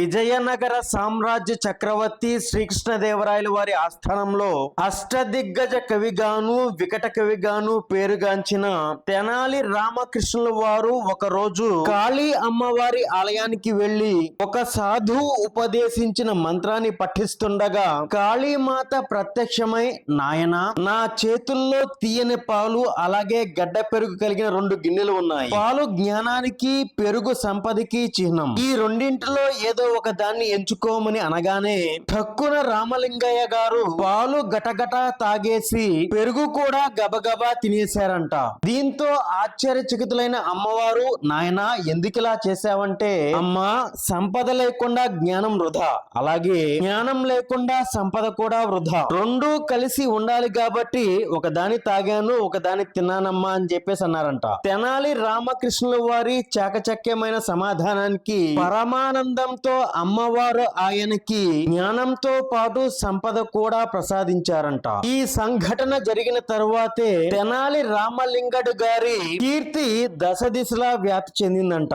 విజయనగర సామ్రాజ్య చక్రవర్తి శ్రీకృష్ణదేవరాయలు వారి ఆస్థానంలో అష్టదిగ్గజ కవిగాను వికట కవిగాను పేరుగాంచిన తెనాలి రామకృష్ణుల వారు ఒక రోజు కాళీ అమ్మవారి ఆలయానికి వెళ్ళి ఒక సాధువు ఉపదేశించిన మంత్రాన్ని పఠిస్తుండగా కాళీమాత ప్రత్యక్షమై నాయన నా చేతుల్లో తీయని పాలు అలాగే గడ్డ పెరుగు కలిగిన రెండు గిన్నెలు ఉన్నాయి. పాలు జ్ఞానానికి పెరుగు సంపదకి చిహ్నం. ఈ రెండింటిలో ఏదో ఒక దాన్ని ఎంచుకోమని అనగానే ఠక్కున రామలింగయ్య గారు పాలు గటగట తాగేసి పెరుగు కూడా గబగబా తినేశారంట. దీంతో ఆశ్చర్యచకితులైన అమ్మవారు నాయనా ఎందుకిలా చేశావంటే అమ్మా సంపద లేకుండా జ్ఞానం వృధా. అలాగే జ్ఞానం లేకుండా సంపద కూడా వృధా. రెండు కలిసి ఉండాలి కాబట్టి ఒక దాని తాగాను ఒక దాని తిన్నానమ్మా అని చెప్పేసి అన్నారంట. తెనాలి రామకృష్ణుల వారి చాకచక్యమైన సమాధానానికి పరమానందంతో అమ్మవారు ఆయనకి జ్ఞానంతో పాటు సంపద కూడా ప్రసాదించారంట. ఈ సంఘటన జరిగిన తరువాతే తెనాలి రామలింగడు గారి కీర్తి దశ దిశలా వ్యాప్తి చెందిందంట.